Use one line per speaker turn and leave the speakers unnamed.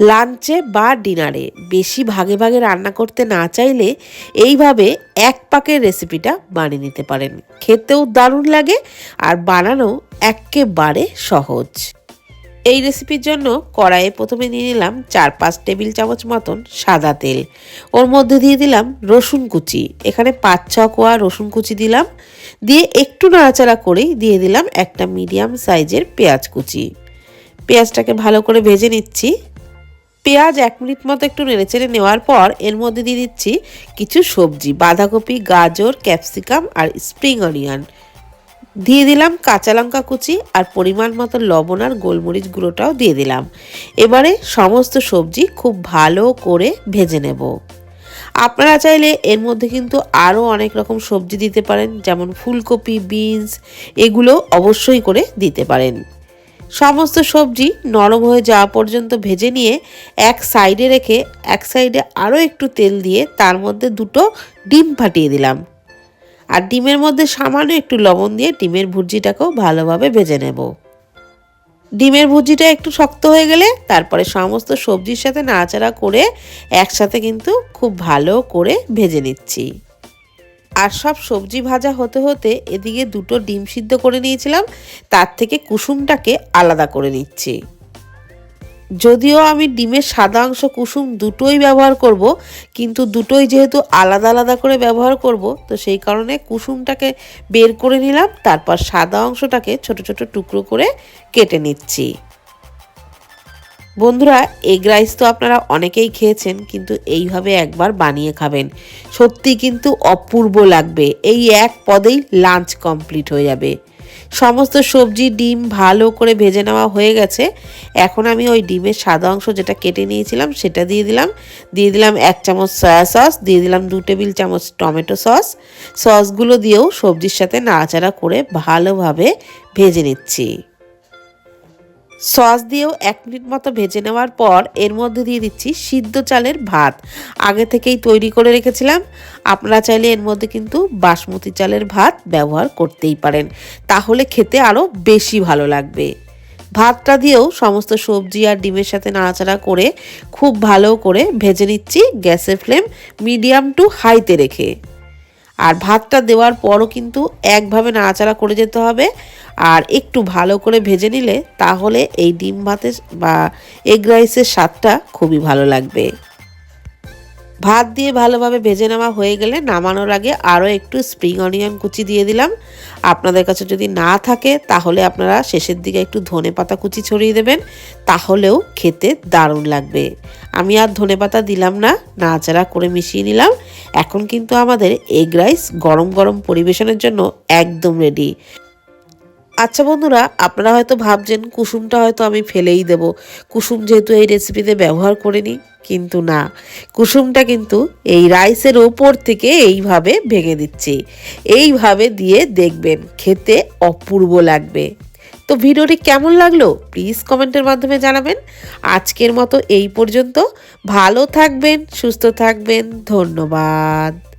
লাঞ্চে বা ডিনারে। বেশি ভাগে ভাগে রান্না করতে না চাইলে এইভাবে এক পাকের রেসিপিটা বানিয়ে নিতে পারেন। খেতেও দারুণ লাগে আর বানানো একেবারে সহজ। এই রেসিপির জন্য কড়াইয়ে প্রথমে নিয়ে নিলাম চার পাঁচ টেবিল চামচ মতন সাদা তেল। ওর মধ্যে দিয়ে দিলাম রসুন কুচি। এখানে পাঁচ ছ কোয়া রসুন কুচি দিলাম। দিয়ে একটু নাড়াচাড়া করেই দিয়ে দিলাম একটা মিডিয়াম সাইজের পেঁয়াজ কুচি। পেঁয়াজটাকে ভালো করে ভেজে নিচ্ছি। পেঁয়াজ এক মিনিট মতো একটু নেড়েচেড়ে নেওয়ার পর এর মধ্যে দিয়ে দিচ্ছি কিছু সবজি, বাঁধাকপি, গাজর, ক্যাপসিকাম আর স্প্রিং অনিয়ন। দিয়ে দিলাম কাঁচা লঙ্কা কুচি আর পরিমাণ মতো লবণ আর গোলমরিচ গুঁড়োটাও দিয়ে দিলাম। এবারে সমস্ত সবজি খুব ভালো করে ভেজে নেব। আপনারা চাইলে এর মধ্যে কিন্তু আরও অনেক রকম সবজি দিতে পারেন, যেমন ফুলকপি, বিনস, এগুলো অবশ্যই করে দিতে পারেন। সমস্ত সবজি নরম হয়ে যাওয়া পর্যন্ত ভেজে নিয়ে এক সাইডে রেখে, এক সাইডে আরও একটু তেল দিয়ে তার মধ্যে দুটো ডিম ফাটিয়ে দিলাম। আর ডিমের মধ্যে সামান্য একটু লবণ দিয়ে ডিমের ভুর্জিটাকেও ভালোভাবে ভেজে নেব। ডিমের ভুজিটা একটু শক্ত হয়ে গেলে তারপরে সমস্ত সবজির সাথে নাড়াচাড়া করে একসাথে কিন্তু খুব ভালো করে ভেজে নিচ্ছি। আর সব সবজি ভাজা হতে হতে এদিকে দুটো ডিম সিদ্ধ করে নিয়েছিলাম, তার থেকে কুসুমটাকে আলাদা করে নিচ্ছি। যদিও আমি ডিমের সাদা অংশ কুসুম দুটোই ব্যবহার করব, কিন্তু দুটোই যেহেতু আলাদা আলাদা করে ব্যবহার করব, তো সেই কারণে কুসুমটাকে বের করে নিলাম, তারপর সাদা অংশটাকে ছোট ছোট টুকরো করে কেটে নিচ্ছি। বন্ধুরা এগ রাইস তো আপনারা অনেকেই খেয়েছেন, কিন্তু এইভাবে একবার বানিয়ে খাবেন। সত্যি কিন্তু অপূর্ব লাগবে। এই এক পদেই লাঞ্চ কমপ্লিট হয়ে যাবে। সমস্ত সবজি, ডিম ভালো করে ভেজে নেওয়া হয়ে গেছে। এখন আমি ওই ডিমের সাদা অংশ যেটা কেটে নিয়েছিলাম, সেটা দিয়ে দিলাম। দিয়ে দিলাম এক চামচ সয়া সস দিয়ে দিলাম দু টেবিল চামচ টমেটো সস সসগুলো দিয়েও সবজির সাথে নাড়াচাড়া করে ভালোভাবে ভেজে নিচ্ছি। সস দিয়েও এক মিনিট মতো ভেজে নেওয়ার পর এর মধ্যে দিয়ে দিচ্ছি সিদ্ধ চালের ভাত। আগে থেকেই তৈরি করে রেখেছিলাম। আপনারা চাইলে এর মধ্যে কিন্তু বাসমতি চালের ভাত ব্যবহার করতেই পারেন। তাহলে খেতে আরও বেশি ভালো লাগবে। ভাতটা দিয়েও সমস্ত সবজি আর ডিমের সাথে নাড়াচাড়া করে খুব ভালো করে ভেজে নিচ্ছি গ্যাসের ফ্লেম মিডিয়াম টু হাইতে রেখে। আর ভাতটা দেওয়ার পরও কিন্তু একভাবে নাড়াচাড়া করে যেতে হবে। আর একটু ভালো করে ভেজে নিলে তাহলে এই ডিম ভাতের বা এগ রাইসের স্বাদটা খুবই ভালো লাগবে। ভাত দিয়ে ভালোভাবে ভেজে নেওয়া হয়ে গেলে নামানোর আগে আরও একটু স্প্রিং অনিয়ন কুচি দিয়ে দিলাম। আপনাদের কাছে যদি না থাকে, তাহলে আপনারা শেষের দিকে একটু ধনে পাতা কুচি ছড়িয়ে দেবেন, তাহলেও খেতে দারুণ লাগবে। আমি আর ধনে পাতা দিলাম না, নাড়াচাড়া করে মিশিয়ে নিলাম। এখন কিন্তু আমাদের এগ রাইস গরম গরম পরিবেশনের জন্য একদম রেডি আচ্ছা বন্ধুরা, আপনারা হয়তো ভাবছেন, কুসুমটা হয়তো আমি ফেলেই দেব। কুসুম যেহেতু এই রেসিপিতে ব্যবহার করিনি, কিন্তু না। কুসুমটা কিন্তু এই রাইসের ওপর থেকে এইভাবে ভেঙে দিচ্ছি। এইভাবে দিয়ে দেখবেন, খেতে অপূর্ব লাগবে। তো ভিডিওটি কেমন লাগল প্লিজ কমেন্টের মাধ্যমে জানাবেন। আজকের মতো এই পর্যন্ত। ভালো থাকবেন, সুস্থ থাকবেন, ধন্যবাদ।